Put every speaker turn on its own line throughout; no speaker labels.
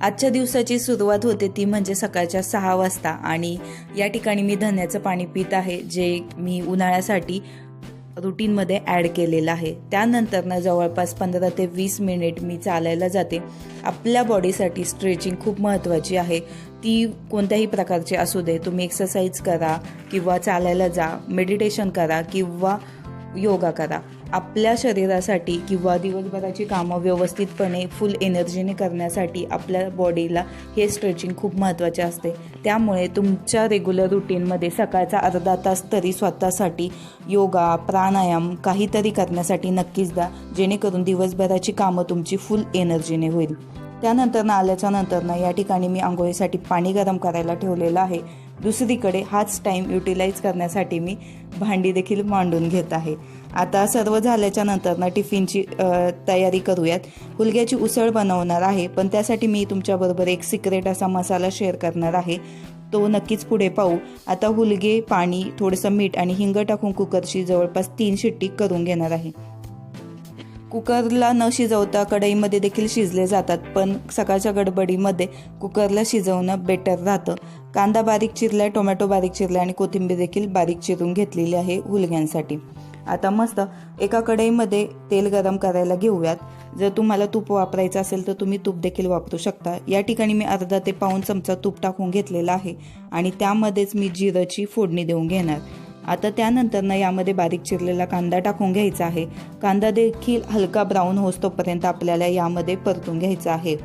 आजच्या दिवसाची सुरुवात होते ती म्हणजे सकाळच्या सहा वाजता. आणि या ठिकाणी मी धन्याचं पाणी पित आहे जे मी उन्हाळ्यासाठी रुटीनमध्ये ॲड केलेलं आहे. त्यानंतर ना जवळपास पंधरा ते वीस मिनिट मी चालायला जाते. आपल्या बॉडीसाठी स्ट्रेचिंग खूप महत्त्वाची आहे. ती कोणत्याही प्रकारची असू दे तुम्ही एक्सरसाइज करा किंवा चालायला जा मेडिटेशन करा किंवा योगा करा. आपल्या शरीरासाठी किंवा दिवसभराची कामं व्यवस्थितपणे फुल एनर्जीने करण्यासाठी आपल्या बॉडीला हे स्ट्रेचिंग खूप महत्त्वाचे असते. त्यामुळे तुमच्या रेग्युलर रुटीनमध्ये सकाळचा अर्धा तास तरी स्वतःसाठी योगा प्राणायाम काहीतरी करण्यासाठी नक्कीच द्या जेणेकरून दिवसभराची कामं तुमची फुल एनर्जीने होईल. त्यानंतर ना आल्याच्यानंतर ना या ठिकाणी मी आंघोळीसाठी पाणी गरम करायला ठेवलेलं आहे. दुसरीकडे हाच टाईम युटिलाइज करण्यासाठी मी भांडी देखील मांडून घेत आहे. आता सर्व झाल्याच्यानंतर ना टिफिनची तयारी करूयात. हुलग्याची उसळ बनवणार आहे पण त्यासाठी मी तुमच्याबरोबर एक सिक्रेट असा मसाला शेअर करणार आहे. तो नक्कीच पुढे पाहू. आता हुलगे पाणी थोडंसं मीठ आणि हिंग टाकून कुकरची जवळपास तीन शिट्टी करून घेणार आहे. कुकरला न शिजवता कढईमध्ये देखील शिजले जातात पण सकाळच्या गडबडीमध्ये कुकरला शिजवणं बेटर राहतं. कांदा बारीक चिरलाय टोमॅटो बारीक चिरलाय आणि कोथिंबीर देखील बारीक चिरून घेतलेली आहे हुलग्यांसाठी. आता मस्त एका कढईमध्ये तेल गरम करायला घेऊयात. जर तुम्हाला तूप वापरायचं असेल तर तुम्ही तूप देखील वापरू शकता. या ठिकाणी मी अर्धा ते पाऊन चमचा तूप टाकून घेतलेला आहे आणि त्यामध्येच मी जिरंची फोडणी देऊन घेणार. आता त्यानंतरनं यामध्ये बारीक चिरलेला कांदा टाकून घ्यायचा आहे. कांदा देखील हलका ब्राऊन होस तोपर्यंत आपल्याला यामध्ये परतून घ्यायचा आहे.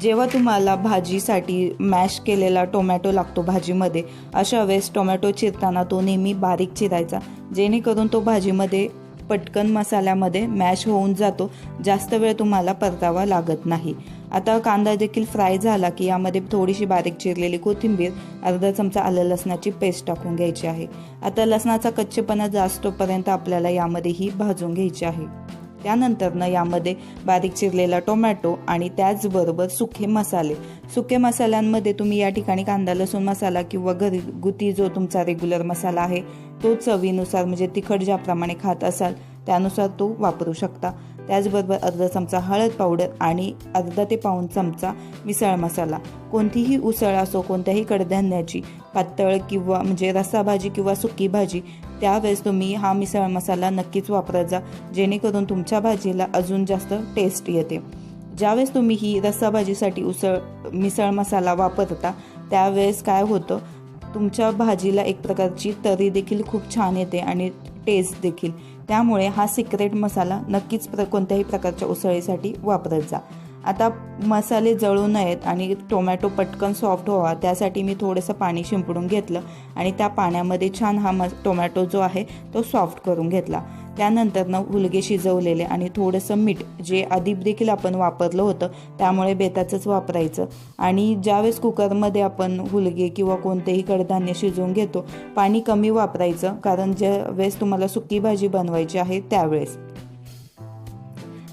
जेव्हा तुम्हाला भाजीसाठी मॅश केलेला टोमॅटो लागतो भाजीमध्ये अशा वेळेस टोमॅटो चिरताना तो नेहमी बारीक चिरायचा. जेणेकरून तो भाजीमध्ये पटकन मसाल्यामध्ये मॅश होऊन जातो. जास्त वेळ तुम्हाला परतावा लागत नाही. आता कांदा देखील फ्राय झाला की यामध्ये थोडीशी बारीक चिरलेली कोथिंबीर अर्धा चमचा आलं लसणाची पेस्ट टाकून घ्यायची आहे. आता लसणाचा कच्चेपणा जास्तपर्यंत आपल्याला यामध्ये ही भाजून घ्यायची आहे. त्यानंतरनं यामध्ये बारीक चिरलेला टोमॅटो आणि त्याचबरोबर सुखे मसाले. सुके मसाल्यांमध्ये तुम्ही या ठिकाणी कांदा लसूण मसाला किंवा घरगुती जो तुमचा रेग्युलर मसाला आहे तो चवीनुसार म्हणजे तिखट ज्याप्रमाणे खात असाल त्यानुसार तो वापरू शकता. त्याचबरोबर अर्धा चमचा हळद पावडर आणि अर्धा ते पाऊन चमचा मिसळ मसाला. कोणतीही उसळ असो कोणत्याही कडधान्याची पातळ किंवा म्हणजे रस्सा भाजी किंवा सुकी भाजी त्यावेळेस तुम्ही हा मिसळ मसाला नक्कीच वापरत जा जेणेकरून तुमच्या भाजीला अजून जास्त टेस्ट येते. ज्यावेळेस तुम्ही ही रस्सा भाजीसाठी उसळ मिसळ मसाला वापरता त्यावेळेस काय होतं तुमच्या भाजीला एक प्रकारची तरी देखील खूप छान येते आणि टेस्ट देखील. त्यामुळे हा सिक्रेट मसाला नक्कीच प्र कोणत्याही प्रकारच्या उसळीसाठी वापरत जा. आता मसाले जळू नयेत आणि टोमॅटो पटकन सॉफ्ट व्हावा त्यासाठी मी थोडंसं पाणी शिंपडून घेतलं आणि त्या पाण्यामध्ये छान हा म टोमॅटो जो आहे तो सॉफ्ट करून घेतला. त्यानंतर ना हुलगे शिजवलेले आणि थोडंसं मीठ जे आधी देखील आपण वापरलं होतं त्यामुळे बेताचंच वापरायचं. आणि ज्यावेळेस कुकरमध्ये आपण हुलगे किंवा कोणतेही कडधान्य शिजवून घेतो पाणी कमी वापरायचं कारण ज्यावेळेस तुम्हाला सुकी भाजी बनवायची आहे त्यावेळेस.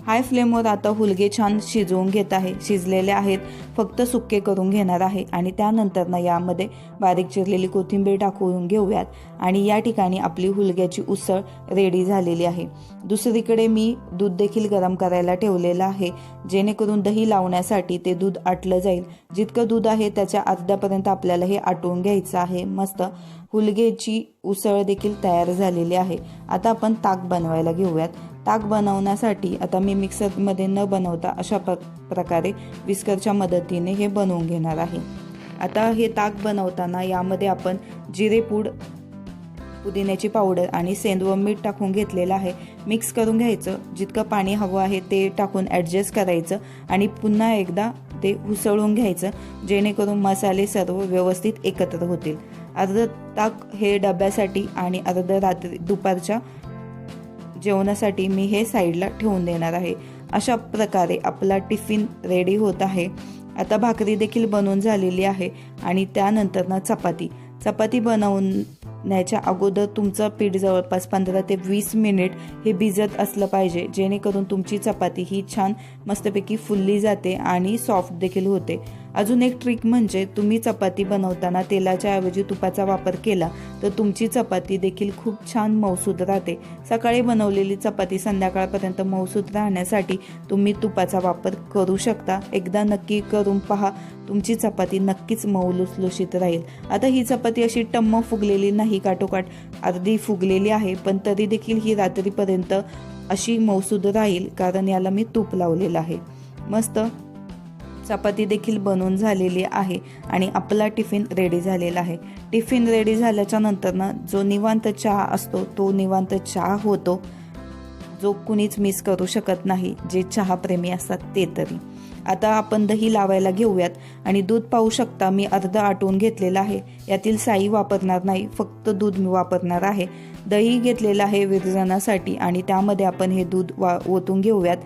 हाय फ्लेमवर आता हुलगे छान शिजवून घेत आहे. शिजलेले आहेत फक्त सुके करून घेणार आहे. आणि त्यानंतर ना यामध्ये बारीक चिरलेली कोथिंबीर टाकून घेऊयात. आणि या ठिकाणी आपली हुलग्याची उसळ रेडी झालेली आहे. दुसरीकडे मी दूध देखील गरम करायला ठेवलेलं आहे. जेणेकरून दही लावण्यासाठी ते दूध आटलं जाईल. जितकं दूध आहे त्याच्या अर्ध्यापर्यंत आपल्याला हे आटवून घ्यायचं आहे. मस्त हुलगेची उसळ देखील तयार झालेली आहे. आता आपण ताक बनवायला घेऊयात. ताक बनवण्यासाठी आता मी मिक्सरमध्ये न बनवता अशा प्र प्रकारे विस्करच्या मदतीने हे बनवून घेणार आहे. आता हे ताक बनवताना यामध्ये आपण जिरेपूड पुदिन्याची पावडर आणि सेंदव मीठ टाकून घेतलेलं आहे. मिक्स करून घ्यायचं. जितकं पाणी हवं आहे ते टाकून ॲडजस्ट करायचं आणि पुन्हा एकदा ते उसळून घ्यायचं जेणेकरून मसाले सर्व व्यवस्थित एकत्र होतील. अर्ध ताक हे डब्यासाठी आणि अर्ध रात्री दुपारच्या जेवणासाठी मी हे साईडला ठेवून देणार आहे. अशा प्रकारे आपला टिफिन रेडी होत आहे. आता भाकरी देखील बनवून झालेली आहे आणि त्यानंतर ना चपाती. चपाती बनवण्याच्या अगोदर तुमचं पीठ जवळपास पंधरा ते वीस मिनिट हे भिजत असलं पाहिजे. जेणेकरून तुमची चपाती ही छान मस्तपैकी फुलली जाते आणि सॉफ्ट देखील होते. अजून एक ट्रिक म्हणजे तुम्ही चपाती बनवताना तेलाच्या ऐवजी तुपाचा वापर केला तर तुमची चपाती देखील खूप छान मऊसूद राहते. सकाळी बनवलेली चपाती संध्याकाळपर्यंत मऊसूद राहण्यासाठी तुम्ही तुपाचा वापर करू शकता. एकदा नक्की करून पहा तुमची चपाती नक्कीच मऊ लुसलुशीत राहील. आता ही चपाती अशी टम्म फुगलेली नाही काठोकाठ अर्धी फुगलेली आहे पण तरी देखील ही रात्रीपर्यंत अशी मौसूद राहील कारण याला मी तूप लावलेलं आहे. मस्त चपाती देखील बनवून झालेली आहे आणि आपला टिफिन रेडी झालेला आहे. टिफिन रेडी झाल्याच्या नंतरनं जो निवांत चहा असतो तो निवांत चहा होतो. जो कुणीच मिस करू शकत नाही जे चहाप्रेमी असतात ते तरी. आता आपण दही लावायला घेऊयात आणि दूध पाहू शकता मी अर्ध आटवून घेतलेलं आहे. यातील साई वापरणार नाही फक्त दूध मी वापरणार आहे. दही घेतलेलं आहे विरजनासाठी आणि त्यामध्ये आपण हे दूध वा ओतून घेऊयात.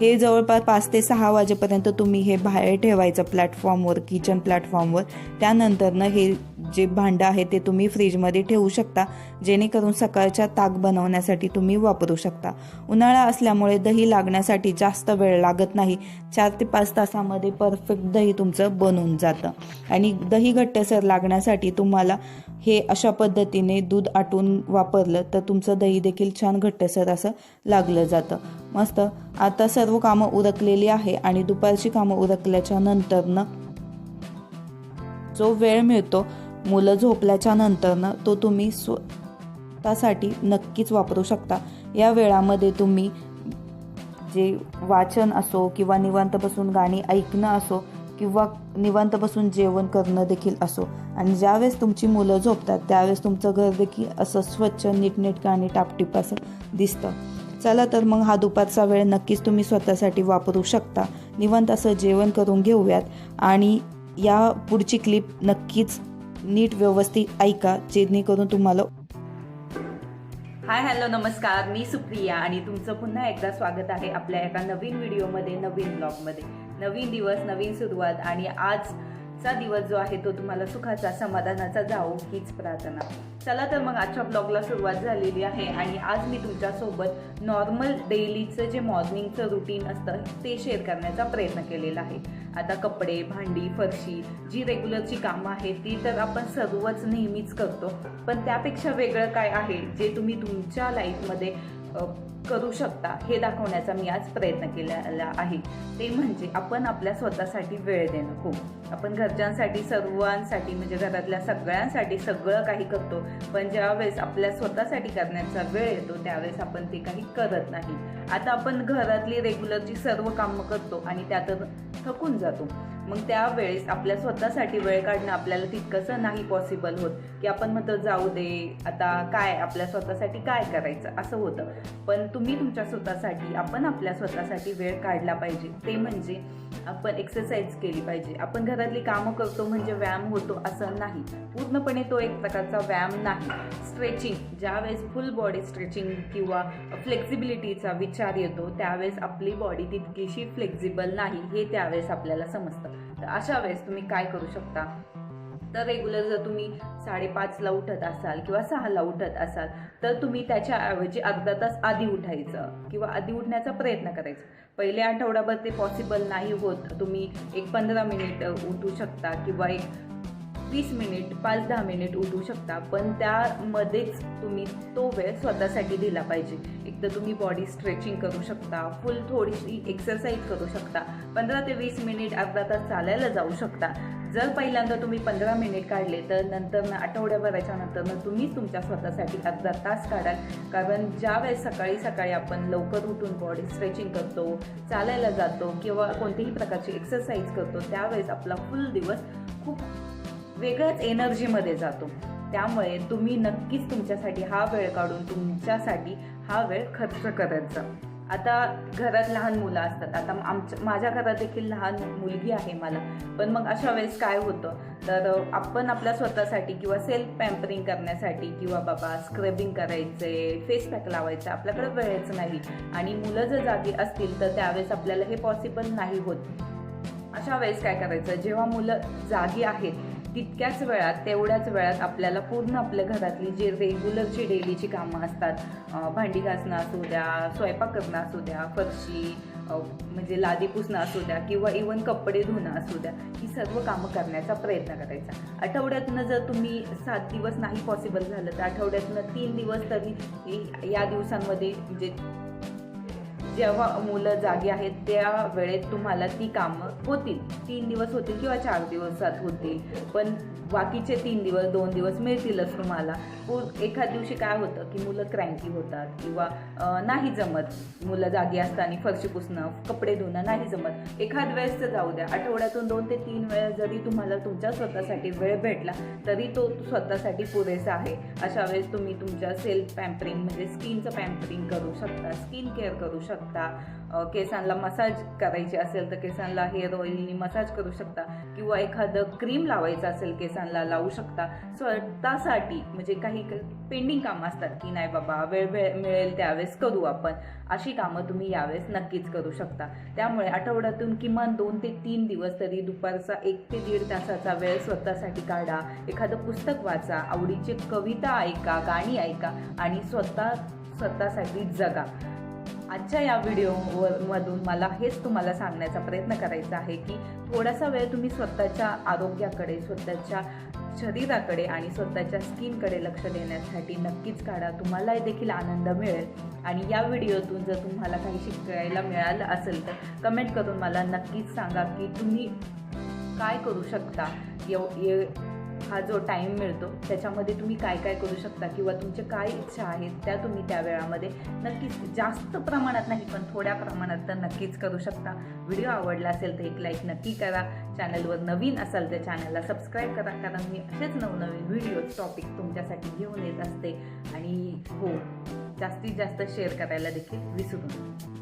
हे जवळपास पाच ते सहा वाजेपर्यंत तुम्ही हे बाहेर ठेवायचं प्लॅटफॉर्मवर किचन प्लॅटफॉर्मवर. त्यानंतरनं हे जे भांडं आहे ते तुम्ही फ्रीजमध्ये ठेवू शकता जेणेकरून सकाळच्या ताक बनवण्यासाठी तुम्ही वापरू शकता. उन्हाळा असल्यामुळे दही लागण्यासाठी जास्त वेळ लागत नाही. चार ते पाच तासामध्ये परफेक्ट दही तुमचं बनून जातं. आणि दही घट्टसर लागण्यासाठी तुम्हाला हे अशा पद्धतीने दूध आटून वापरलं तर तुमचं दही देखील छान घट्टसर असं लागलं जातं. मस्त. आता सर्व कामं उरकलेली आहे आणि दुपारची कामं उरकल्याच्या नंतरनं जो वेळ मिळतो मुलं झोपल्याच्या नंतरनं तो तुम्ही स्वतःसाठी नक्कीच वापरू शकता. या वेळामध्ये तुम्ही जे वाचन असो किंवा निवांत बसून गाणी ऐकणं असो किंवा निवांत बसून जेवण करणं देखील असो आणि ज्यावेळेस तुमची मुलं झोपतात त्यावेळेस तुमचं घर देखील असं स्वच्छ नीटनेटकं आणि टापटीप असं दिसतं. चला तर मग हा दुपारचा वेळ नक्कीच तुम्ही स्वतःसाठी वापरू शकता. निवंत असं जेवण करून घेऊयात. आणि या पुढची क्लिप नक्कीच नीट व्यवस्थित ऐका जेणेकरून तुम्हाला
हाय हॅलो नमस्कार. मी सुप्रिया आणि तुमचं पुन्हा एकदा स्वागत आहे आपल्या एका नवीन व्हिडिओमध्ये नवीन ब्लॉगमध्ये नवीन दिवस नवीन सुरुवात आणि आज आजचा दिवस जो आहे तो तुम्हाला सुखाचा समाधानाचा जाओ हीच प्रार्थना. चला तर मग आजच्या ब्लॉगला सुरुवात झालेली आहे आणि आज मी तुमच्यासोबत नॉर्मल डेलीचं जे मॉर्निंगचं रुटीन असतं ते शेअर करण्याचा प्रयत्न केलेला आहे. आता कपडे भांडी फरशी जी रेग्युलरची कामं आहेत ती तर आपण सर्वच नेहमीच करतो. पण त्यापेक्षा वेगळं काय आहे जे तुम्ही तुमच्या लाईफमध्ये करू शकता हे दाखवण्याचा मी आज प्रयत्न केलेला आहे. ते म्हणजे आपण आपल्या स्वतःसाठी वेळ देणं. हो. आपण घरच्यांसाठी सर्वांसाठी म्हणजे घरातल्या सगळ्यांसाठी सगळं काही करतो पण ज्यावेळेस आपल्या स्वतःसाठी करण्याचा वेळ येतो त्यावेळेस आपण ते काही करत नाही. आता आपण घरातली रेग्युलरची सर्व कामं करतो आणि त्यातून थकून जातो. मग त्यावेळेस आपल्या स्वतःसाठी वेळ काढणं आपल्याला तितकंसं नाही पॉसिबल होत की आपण म्हणतो जाऊ दे आता काय आपल्या स्वतःसाठी काय करायचं? असं होतं. पण तुम्ही तुमच्या स्वतःसाठी आपण आपल्या स्वतःसाठी वेळ काढला पाहिजे. ते म्हणजे आपण एक्सरसाइज केली पाहिजे. आपण घरातली कामं करतो म्हणजे व्यायाम होतो असं नाही. पूर्णपणे तो एक प्रकारचा व्यायाम नाही. स्ट्रेचिंग ज्यावेळेस फुल बॉडी स्ट्रेचिंग किंवा फ्लेक्झिबिलिटीचा विचार येतो त्यावेळेस आपली बॉडी तितकीशी फ्लेक्झिबल नाही हे त्यावेळेस आपल्याला समजतं. तर अशा वेळेस तुम्ही काय करू शकता? तर रेग्युलर जर तुम्ही साडेपाचला उठत असाल किंवा सहाला उठत असाल तर तुम्ही त्याच्याऐवजी अर्धा तास आधी उठायचं किंवा आधी उठण्याचा प्रयत्न करायचा. पहिले आठवडाभर ते पॉसिबल नाही होत. तुम्ही एक पंधरा मिनिट उठू शकता किंवा एक वीस मिनिट पाच दहा मिनिट उठू शकता. पण त्यामध्येच तुम्ही तो वेळ स्वतःसाठी दिला पाहिजे. एक तर तुम्ही बॉडी स्ट्रेचिंग करू शकता फुल थोडीशी एक्सरसाइज करू शकता. पंधरा ते वीस मिनिट अर्धा तास चालायला जाऊ शकता. जर पहिल्यांदा तुम्ही पंधरा मिनिट काढले तर नंतर आठवड्याभराच्या नंतर तुम्हीच तुमच्या स्वतःसाठी अर्धा तास काढाल. कारण ज्या वेळेस सकाळी सकाळी आपण लवकर उठून बॉडी स्ट्रेचिंग करतो चालायला जातो किंवा कोणतीही प्रकारची एक्सरसाइज करतो त्यावेळेस आपला फुल दिवस खूप वेगळ्याच एनर्जीमध्ये जातो. त्यामुळे तुम्ही नक्कीच तुमच्यासाठी हा वेळ काढून तुमच्यासाठी हा वेळ खर्च करायचा आता घरात लहान मुलं असतात. आता आमच्या माझ्या घरात देखील लहान मुलगी आहे मला. पण मग अशा वेळेस काय होतं? तर आपण आपल्या स्वतःसाठी किंवा सेल्फ पॅम्परिंग करण्यासाठी किंवा बाबा स्क्रबिंग करायचे फेस पॅक लावायचं आपल्याकडे वेळच नाही. आणि मुलं जर जागी असतील तर त्यावेळेस आपल्याला हे पॉसिबल नाही होत. अशा वेळेस काय करायचं? जेव्हा मुलं जागी आहेत तितक्याच वेळात तेवढ्याच वेळात आपल्याला पूर्ण आपल्या घरातली जे रेग्युलरची डेलीची कामं असतात भांडी घासणं असू द्या स्वयंपाक करणं असू द्या फरशी म्हणजे लादी पुसणं असू द्या किंवा इवन कपडे धुणं असू द्या ही सर्व कामं करण्याचा प्रयत्न करायचा. आठवड्यातनं जर तुम्ही सात दिवस नाही पॉसिबल झालं तर आठवड्यातनं तीन दिवस तरी या दिवसांमध्ये म्हणजे जेव्हा मुलं जागी आहेत त्या वेळेत तुम्हाला ती कामं होतील. तीन दिवस होतील किंवा चार दिवसात होतील. पण बाकीचे तीन दिवस दोन दिवस मिळतीलच तुम्हाला. पू- एखाद दिवशी काय होतं की मुलं क्रँकी होतात किंवा नाही जमत. मुलं जागी असताना फरशी पुसणं कपडे धुणं नाही जमत. एखाद वेळेस जाऊ द्या. आठवड्यातून दोन ते तीन वेळेस जरी तुम्हाला तुमच्या स्वतःसाठी वेळ भेटला तरी तो स्वतःसाठी पुरेसा आहे. अशा वेळेस तुम्ही तुमच्या सेल्फ पॅम्परिंग म्हणजे स्किनचं पॅम्परिंग करू शकता स्किन केअर करू शकता. केसांना मसाज करायची असेल तर केसांना हेअर ऑइलनी मसाज करू शकता. किंवा एखादं क्रीम लावायचं असेल केसांना लावू शकता. स्वतःसाठी म्हणजे काही पेंडिंग कामं असतात की नाही बाबा वेळ वेळ मिळेल त्यावेळेस करू आपण. अशी कामं तुम्ही यावेळेस नक्कीच करू शकता. त्यामुळे आठवड्यातून किमान दोन ते तीन दिवस तरी दुपारचा एक ते दीड तासाचा वेळ स्वतःसाठी काढा. एखादं पुस्तक वाचा आवडीची कविता ऐका गाणी ऐका आणि स्वतः स्वतःसाठी जगा. आजच्या या व्हिडिओवर मधून मला हेच तुम्हाला सांगण्याचा प्रयत्न करायचा आहे की थोडासा वेळ तुम्ही स्वतःच्या आरोग्याकडे स्वतःच्या शरीराकडे आणि स्वतःच्या स्किनकडे लक्ष देण्यासाठी नक्कीच काढा. तुम्हाला देखील आनंद मिळेल. आणि या व्हिडिओतून जर तुम्हाला काही शिकायला मिळालं असेल तर कमेंट करून मला नक्कीच सांगा की तुम्ही काय करू शकता? येव ये हा जो टाईम मिळतो त्याच्यामध्ये तुम्ही काय काय करू शकता किंवा तुमचे काय इच्छा आहेत त्या तुम्ही त्या वेळामध्ये नक्कीच जास्त प्रमाणात नाही पण थोड्या प्रमाणात तर नक्कीच करू शकता. व्हिडिओ आवडला असेल तर एक लाईक नक्की करा. चॅनलवर नवीन असाल तर चॅनलला सबस्क्राईब करा कारण मी असेच नवनवीन व्हिडिओज टॉपिक तुमच्यासाठी घेऊन येत असते. आणि हो जास्तीत जास्त शेअर करायला देखील विसरू नका.